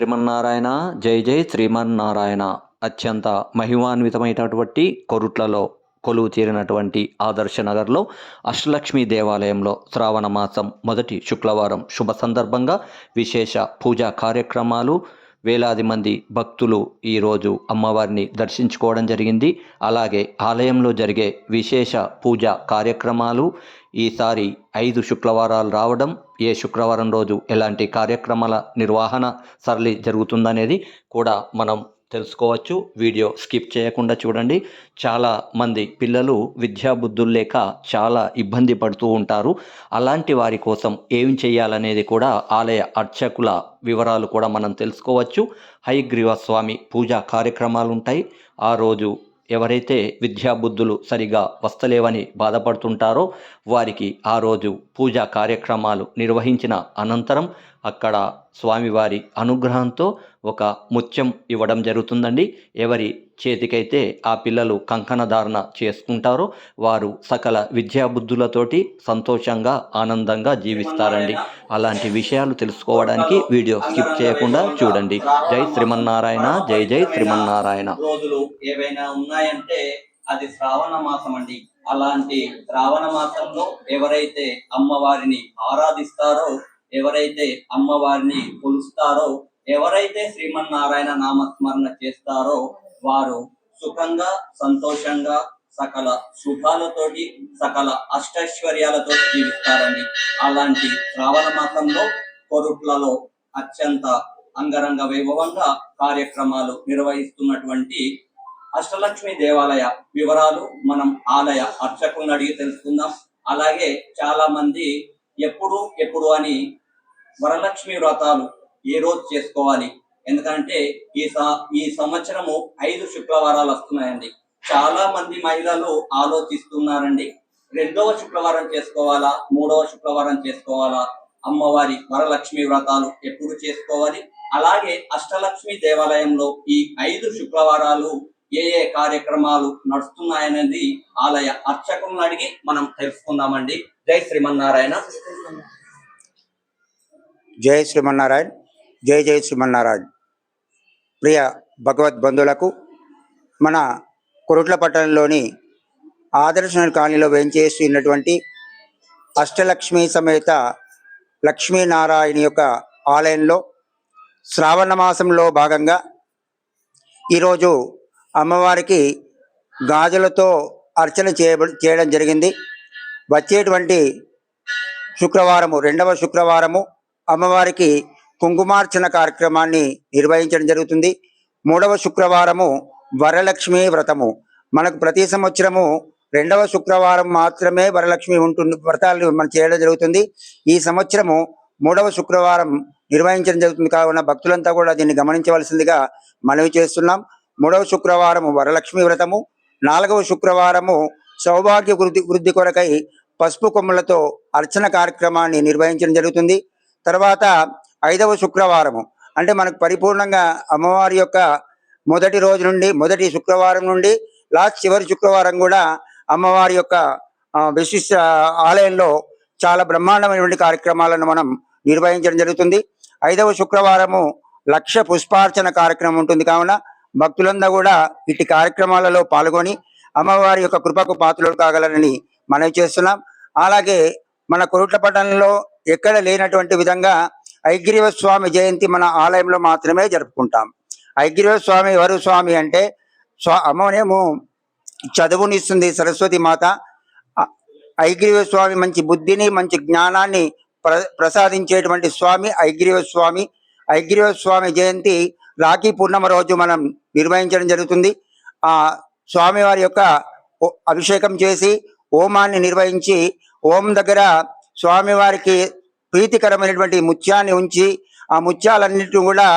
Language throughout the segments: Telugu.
శ్రీమన్నారాయణ జై జై శ్రీమన్నారాయణ అత్యంత మహిమాన్వితమైనటువంటి కొరుట్లలో కొలువు తీరినటువంటి ఆదర్శ నగర్లో అష్టలక్ష్మి దేవాలయంలో శ్రావణ మాసం మొదటి శుక్రవారం శుభ సందర్భంగా విశేష పూజా కార్యక్రమాలు వేలాది మంది భక్తులు ఈరోజు అమ్మవారిని దర్శించుకోవడం జరిగింది. అలాగే ఆలయంలో జరిగే విశేష పూజ కార్యక్రమాలు ఈసారి ఐదు శుక్రవారాలు రావడం ఏ శుక్రవారం రోజు ఎలాంటి కార్యక్రమాల నిర్వహణ సరళి జరుగుతుందనేది కూడా మనం తెలుసుకోవచ్చు. వీడియో స్కిప్ చేయకుండా చూడండి. చాలా మంది పిల్లలు విద్యాబుద్ధులు లేక చాలా ఇబ్బంది పడుతూ ఉంటారు. అలాంటి వారి కోసం ఏం చేయాలనేది కూడా ఆలయ అర్చకుల వివరాలు కూడా మనం తెలుసుకోవచ్చు. హయగ్రీవ స్వామి పూజా కార్యక్రమాలు ఉంటాయి ఆ రోజు ఎవరైతే విద్యాబుద్ధులు సరిగా వస్తలేవని బాధపడుతుంటారో వారికి ఆ రోజు పూజా కార్యక్రమాలు నిర్వహించిన అనంతరం అక్కడ స్వామివారి అనుగ్రహంతో ఒక ముత్యం ఇవ్వడం జరుగుతుందండి. ఎవరి చేతికైతే ఆ పిల్లలు కంకణధారణ చేసుకుంటారో వారు సకల విద్యాబుద్ధులతోటి సంతోషంగా ఆనందంగా జీవిస్తారండి. అలాంటి విషయాలు తెలుసుకోవడానికి వీడియో స్కిప్ చేయకుండా చూడండి. జై శ్రీమన్నారాయణ జై జై శ్రీమన్నారాయణ. రోజులు ఏవైనా ఉన్నాయంటే అది శ్రావణ మాసం అండి. అలాంటి శ్రావణ మాసంలో ఎవరైతే అమ్మవారిని ఆరాధిస్తారో ఎవరైతే అమ్మవారిని కొలుస్తారో ఎవరైతే శ్రీమన్నారాయణ నామస్మరణ చేస్తారో వారు సుఖంగా సంతోషంగా సకల శుభాలతోటి సకల అష్టైశ్వర్యాలతో జీవిస్తారని అలాంటి శ్రావణ మాసంలో కొరుట్లలో అత్యంత అంగరంగ వైభవంగా కార్యక్రమాలు నిర్వహిస్తున్నటువంటి అష్టలక్ష్మి దేవాలయ వివరాలు మనం ఆలయ అర్చకులను అడిగి తెలుసుకుందాం. అలాగే చాలా మంది ఎప్పుడు ఎప్పుడు అని వరలక్ష్మి వ్రతాలు ఏ రోజు చేసుకోవాలి? ఎందుకంటే ఈ స- ఈ సంవత్సరము ఐదు శుక్రవారాలు వస్తున్నాయండి. చాలా మంది మహిళలు ఆలోచిస్తున్నారండి. రెండవ శుక్రవారం చేసుకోవాలా? మూడవ శుక్రవారం చేసుకోవాలా? అమ్మవారి వరలక్ష్మి వ్రతాలు ఎప్పుడు చేసుకోవాలి? అలాగే అష్టలక్ష్మి దేవాలయంలో ఈ ఐదు శుక్రవారాలు ఏ ఏ కార్యక్రమాలు నడుస్తున్నాయనేది ఆలయ అర్చకులను అడిగి మనం తెలుసుకుందామండి. జై శ్రీమన్నారాయణ. జై శ్రీమన్నారాయణ జై జై శ్రీమన్నారాయణ. ప్రియ భగవద్ బంధువులకు మన కురుట్ల పట్టణంలోని ఆదర్శ కాలనీలో వేంచేస్తున్నటువంటి అష్టలక్ష్మి సమేత లక్ష్మీనారాయణ యొక్క ఆలయంలో శ్రావణ మాసంలో భాగంగా ఈరోజు అమ్మవారికి గాజులతో అర్చన చేయబ చేయడం జరిగింది. వచ్చేటువంటి శుక్రవారము రెండవ శుక్రవారము అమ్మవారికి కుంకుమార్చన కార్యక్రమాన్ని నిర్వహించడం జరుగుతుంది. మూడవ శుక్రవారము వరలక్ష్మి వ్రతము. మనకు ప్రతి సంవత్సరము రెండవ శుక్రవారం మాత్రమే వరలక్ష్మి ఉంటుంది వ్రతాలు మనం చేయడం జరుగుతుంది. ఈ సంవత్సరము మూడవ శుక్రవారం నిర్వహించడం జరుగుతుంది. కావున భక్తులంతా కూడా దీన్ని గమనించవలసిందిగా మనవి చేస్తున్నాం. మూడవ శుక్రవారము వరలక్ష్మి వ్రతము. నాలుగవ శుక్రవారము సౌభాగ్య వృద్ధి వృద్ధి కొరకై పసుపు కొమ్ములతో అర్చన కార్యక్రమాన్ని నిర్వహించడం జరుగుతుంది. తర్వాత ఐదవ శుక్రవారము. అంటే మనకు పరిపూర్ణంగా అమ్మవారి యొక్క మొదటి రోజు నుండి మొదటి శుక్రవారం నుండి లాస్ట్ చివరి శుక్రవారం కూడా అమ్మవారి యొక్క విశిష్ట ఆలయంలో చాలా బ్రహ్మాండమైనటువంటి కార్యక్రమాలను మనం నిర్వహించడం జరుగుతుంది. ఐదవ శుక్రవారము లక్ష పుష్పార్చన కార్యక్రమం ఉంటుంది కావున భక్తులందరూ కూడా ఇట్టి కార్యక్రమాలలో పాల్గొని అమ్మవారి యొక్క కృపకు పాత్రలు కాగలరని మనవి చేస్తున్నాం. అలాగే మన కొరుట్ల పట్టణంలో ఎక్కడ లేనటువంటి విధంగా ఐగ్రీవ స్వామి జయంతి మన ఆలయంలో మాత్రమే జరుపుకుంటాం. ఐగ్రీవ స్వామి ఎవరు స్వామి అంటే స్వా అమ్మనేమో చదువునిస్తుంది సరస్వతి మాత. ఐగ్రీవ స్వామి మంచి బుద్ధిని మంచి జ్ఞానాన్ని ప్ర ప్రసాదించేటువంటి స్వామి ఐగ్రీవ స్వామి. ఐగ్రీవ స్వామి జయంతి రాఖీ పూర్ణిమ రోజు మనం నిర్వహించడం జరుగుతుంది. ఆ స్వామి వారి యొక్క అభిషేకం చేసి హోమాన్ని నిర్వహించి ఓం దగ్గర స్వామివారికి ప్రీతికరమైనటువంటి ముత్యాన్ని ఉంచి ఆ ముత్యాలన్నింటినీ కూడా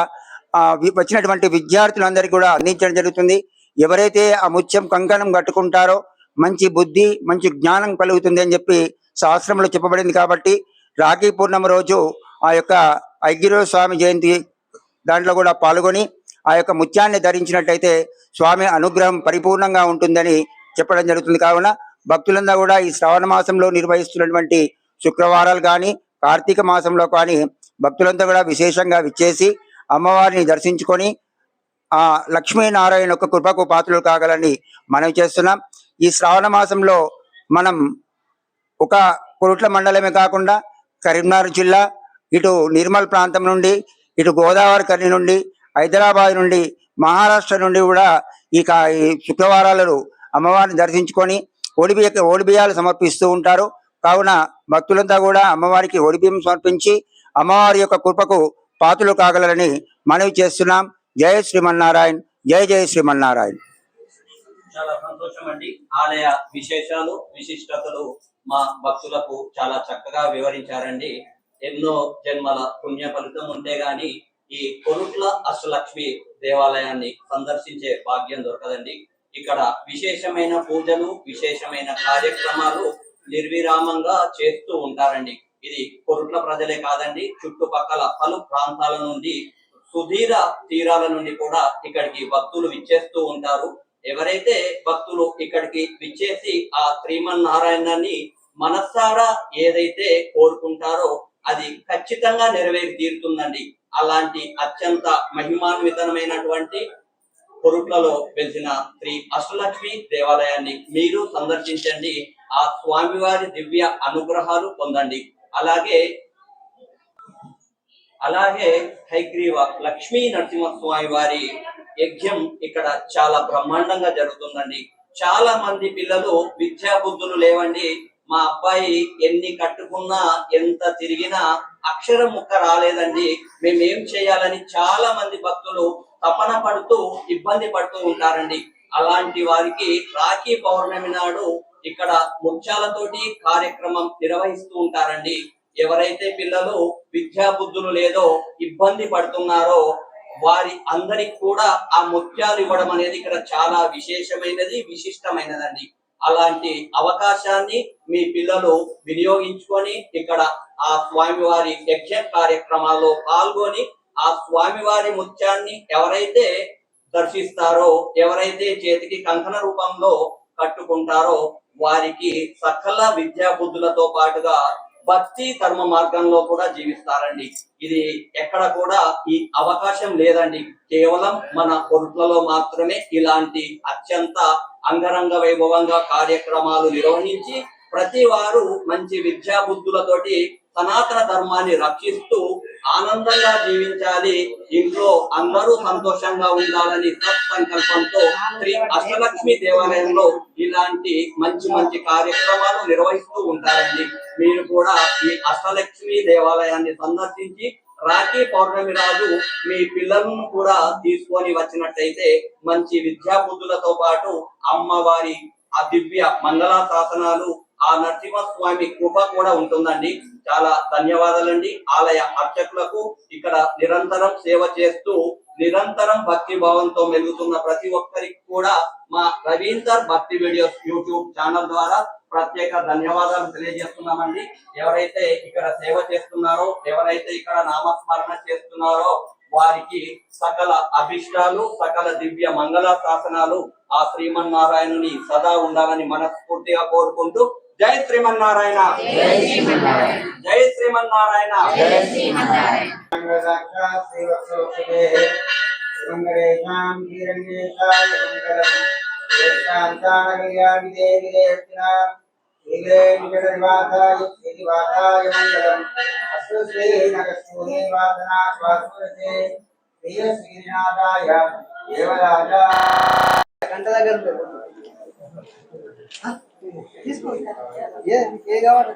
వచ్చినటువంటి విద్యార్థులందరికీ కూడా అందించడం జరుగుతుంది. ఎవరైతే ఆ ముత్యం కంకణం కట్టుకుంటారో మంచి బుద్ధి మంచి జ్ఞానం కలుగుతుంది అని చెప్పి శాస్త్రంలో చెప్పబడింది కాబట్టి రాఖీ పూర్ణిమ రోజు ఆ యొక్క ఐగిరో స్వామి జయంతి దాంట్లో కూడా పాల్గొని ఆ యొక్క ముత్యాన్ని ధరించినట్టయితే స్వామి అనుగ్రహం పరిపూర్ణంగా ఉంటుందని చెప్పడం జరుగుతుంది. కావున భక్తులందరూ కూడా ఈ శ్రావణ మాసంలో నిర్వహిస్తున్నటువంటి శుక్రవారాలు కానీ కార్తీక మాసంలో కానీ భక్తులంతా కూడా విశేషంగా విచ్చేసి అమ్మవారిని దర్శించుకొని ఆ లక్ష్మీనారాయణ యొక్క కృపకు పాత్రలు కాగలని మనం చేస్తున్నాం. ఈ శ్రావణ మాసంలో మనం ఒక కురుట్ల మండలమే కాకుండా కరీంనగర్ జిల్లా ఇటు నిర్మల్ ప్రాంతం నుండి ఇటు గోదావరి కని నుండి హైదరాబాద్ నుండి మహారాష్ట్ర నుండి కూడా ఈ ఈ శుక్రవారాలను అమ్మవారిని దర్శించుకొని ఓడిబియ్య ఓడిబియ్యాలు సమర్పిస్తూ ఉంటారు. కావున భక్తులంతా కూడా అమ్మవారికి ఓడిబియ్యం సమర్పించి అమ్మవారి యొక్క కృపకు పాతులు కాగలరని మనవి చేస్తున్నాం. జయ శ్రీమన్నారాయణ జయ జయ శ్రీమన్నారాయణ. చాలా సంతోషం అండి ఆలయ విశేషాలు విశిష్టతలు మా భక్తులకు చాలా చక్కగా వివరించారండి. ఎన్నో జన్మల పుణ్య ఫలితం ఉంటే గాని ఈ కొరుట్ల అష్టలక్ష్మి దేవాలయాన్ని సందర్శించే భాగ్యం దొరకదండి. ఇక్కడ విశేషమైన పూజలు విశేషమైన కార్యక్రమాలు నిర్విరామంగా చేస్తూ ఉంటారండి. ఇది కొరుట్ల ప్రజలే కాదండి చుట్టుపక్కల పలు ప్రాంతాల నుండి సుధీర తీరాల నుండి కూడా ఇక్కడికి భక్తులు విచ్చేస్తూ ఉంటారు. ఎవరైతే భక్తులు ఇక్కడికి విచ్చేసి ఆ శ్రీమన్నారాయణాన్ని మనస్సారా ఏదైతే కోరుకుంటారో అది ఖచ్చితంగా నెరవేరి తీరుతుందండి. అలాంటి అత్యంత మహిమాన్వితమైనటువంటి పొరుట్లలో వెలిసిన శ్రీ అష్టలక్ష్మి దేవాలయాన్ని మీరు సందర్శించండి. ఆ స్వామివారి దివ్య అనుగ్రహాలు పొందండి. అలాగే అలాగే హైగ్రీవ లక్ష్మీ నరసింహస్వామి వారి యజ్ఞం ఇక్కడ చాలా బ్రహ్మాండంగా జరుగుతుందండి. చాలా మంది పిల్లలు విద్యా బుద్ధులు లేవండి. మా అబ్బాయి ఎన్ని కట్టుకున్నా ఎంత తిరిగినా అక్షరం ముక్క రాలేదండి. మేమేం చేయాలని చాలా మంది భక్తులు తపన పడుతూ ఇబ్బంది పడుతూ ఉంటారండి. అలాంటి వారికి రాఖీ పౌర్ణమి నాడు ఇక్కడ ముత్యాలతోటి కార్యక్రమం నిర్వహిస్తూ ఉంటారండి. ఎవరైతే పిల్లలు విద్యా బుద్ధులు లేదో ఇబ్బంది పడుతున్నారో వారి అందరికి కూడా ఆ ముత్యాలు ఇవ్వడం అనేది ఇక్కడ చాలా విశేషమైనది విశిష్టమైనదండి. అలాంటి అవకాశాన్ని మీ పిల్లలు వినియోగించుకొని ఇక్కడ ఆ స్వామివారి యజ్ఞ కార్యక్రమాల్లో పాల్గొని ఆ స్వామివారి ముత్యాన్ని ఎవరైతే దర్శిస్తారో ఎవరైతే చేతికి కంకణ రూపంలో కట్టుకుంటారో వారికి సకల విద్యా బుద్ధులతో పాటుగా భక్తి ధర్మ మార్గంలో కూడా జీవిస్తారండి. ఇది ఎక్కడ కూడా ఈ అవకాశం లేదండి. కేవలం మన కొరుట్లలో మాత్రమే ఇలాంటి అత్యంత అంగరంగ వైభవంగా కార్యక్రమాలు నిర్వహించి ప్రతి వారు మంచి విద్యా బుద్ధులతోటి సనాతన ధర్మాన్ని రక్షిస్తూ ఆనందంగా జీవించాలి. ఇంట్లో అందరూ సంతోషంగా ఉండాలని సత్సంకల్పంతో శ్రీ అష్టలక్ష్మి దేవాలయంలో ఇలాంటి మంచి మంచి కార్యక్రమాలు నిర్వహిస్తూ ఉంటారండి. మీరు కూడా ఈ అష్టలక్ష్మి దేవాలయాన్ని సందర్శించి రాఖీ పౌర్ణమి రాజు మీ పిల్లలను కూడా తీసుకొని వచ్చినట్టయితే మంచి విద్యా బుద్ధులతో పాటు అమ్మవారి ఆ దివ్య మంగళా శాసనాలు ఆ నరసింహస్వామి కృప కూడా ఉంటుందండి. చాలా ధన్యవాదాలండి. ఆలయ అర్చకులకు ఇక్కడ నిరంతరం సేవ చేస్తూ నిరంతరం భక్తి భావంతో మెలుగుతున్న ప్రతి ఒక్కరికి కూడా మా రవీందర్ భక్తి వీడియోస్ యూట్యూబ్ ఛానల్ ద్వారా ప్రత్యేక ధన్యవాదాలు తెలియజేస్తున్నామండి. ఎవరైతే ఇక్కడ సేవ చేస్తున్నారో ఎవరైతే ఇక్కడ నామస్మరణ చేస్తున్నారో వారికి సకల అభిష్టాలు సకల దివ్య మంగళ శాసనాలు ఆ శ్రీమన్నారాయణుని సదా ఉండాలని మనస్ఫూర్తిగా కోరుకుంటూ జై శ్రీమన్నారాయణ. జై శ్రీమన్నారాయణ. గంట దగ్గర? తీసుకో. ఏ ఏ కావాలి?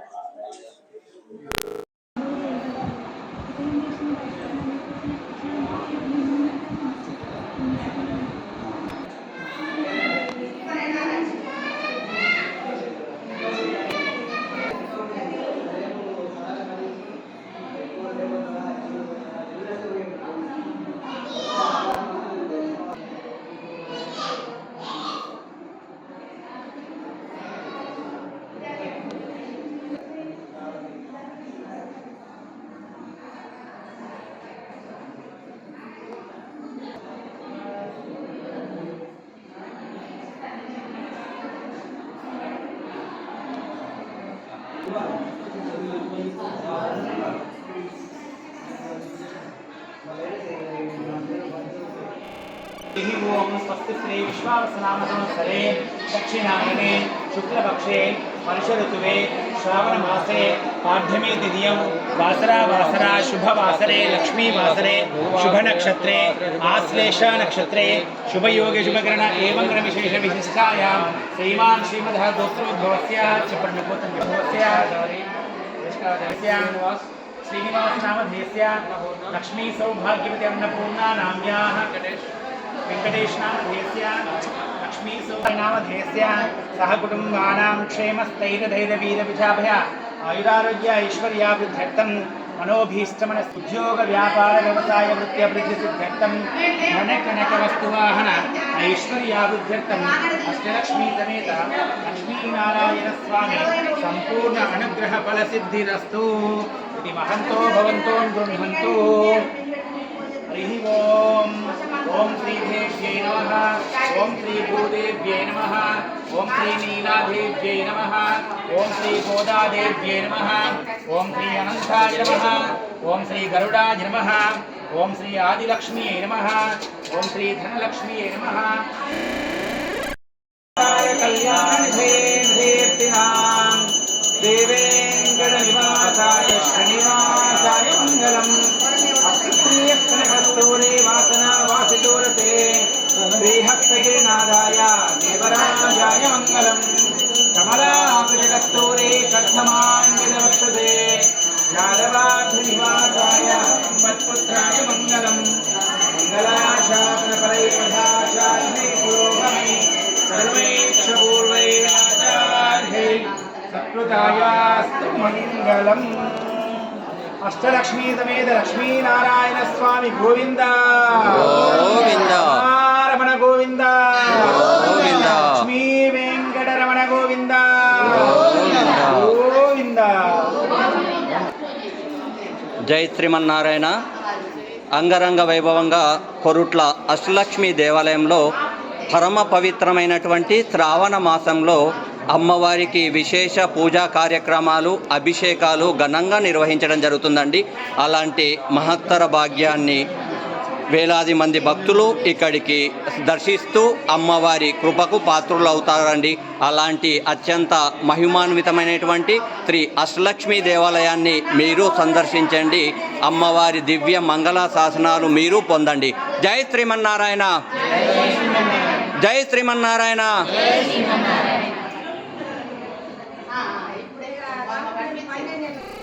देहि ओम स्वस्ति श्री विश्वासनामसंवत्सरे दक्षिणायने शुक्लपक्षे लक्ष्मी वासरे शुभ नक्षत्रे आश्लेष नक्षत्रे शुभ योग शुभ ग्रहण एवं ग्रह विशेष ग्रहविशेषविशिष्टायां श्रीमान् श्रीमदः गोत्रोद्भवस्य च प्रणपोतभवस्य लक्ष्मी सौभाग्यवती अन्नपूर्णा नाम्याः వెంకటేశ్వరేస్యా సహ కుటుంబానాం క్షేమస్థైర్యధైర్యవీరవిజాభయ ఆయురారోగ్య ఐశ్వర్యాభివృద్ధ్యర్థం మనోభీష్టమన ఉద్యోగ వ్యాపార వ్యవసాయ వృత్త్యభివృద్ధి సిద్ధ్యర్థం ధన కనక వస్తువాహన ఐశ్వర్యాభివృద్ధ్యర్థం అష్టలక్ష్మీ సమేత లక్ష్మీనారాయణ స్వామి సంపూర్ణ అనుగ్రహ ఫల సిద్ధిరస్తు ఇది మహంతో భవంతో గృహంతో హరి ఓం ओम श्री भेष्यै नमः। ओम श्री भूदेव्ये नमः। ओम श्री नीलादेव्यै नमः। ओम श्री गोदादेव्ये नमः। ओम श्री अनंताय नमः। ओम श्री गरुडाय नमः। ओम श्री आदिलक्ष्मीये नमः। ओम श्री धनलक्ष्मीये नमः। శ్రీమాతాయాస్తు మంగళం. అష్టలక్ష్మీ సమేత లక్ష్మీనారాయణ స్వామి గోవింద. గోవింద. రమణ గోవింద. గోవింద. లక్ష్మీ వెంకట రమణ గోవింద. గోవింద. జై శ్రీమన్నారాయణ. అంగరంగ వైభవంగా కొరుట్ల అష్టలక్ష్మీ దేవాలయంలో పరమ పవిత్రమైనటువంటి శ్రావణ మాసంలో అమ్మవారికి విశేష పూజా కార్యక్రమాలు అభిషేకాలు ఘనంగా నిర్వహించడం జరుగుతుందండి. అలాంటి మహత్తర భాగ్యాన్ని వేలాది మంది భక్తులు ఇక్కడికి దర్శిస్తూ అమ్మవారి కృపకు పాత్రులు అవుతారండి అలాంటి అత్యంత మహిమాన్వితమైనటువంటి శ్రీ అష్టలక్ష్మి దేవాలయాన్ని మీరు సందర్శించండి. అమ్మవారి దివ్య మంగళ శాసనాలు మీరు పొందండి. జై శ్రీమన్నారాయణ! జై శ్రీమన్నారాయణ!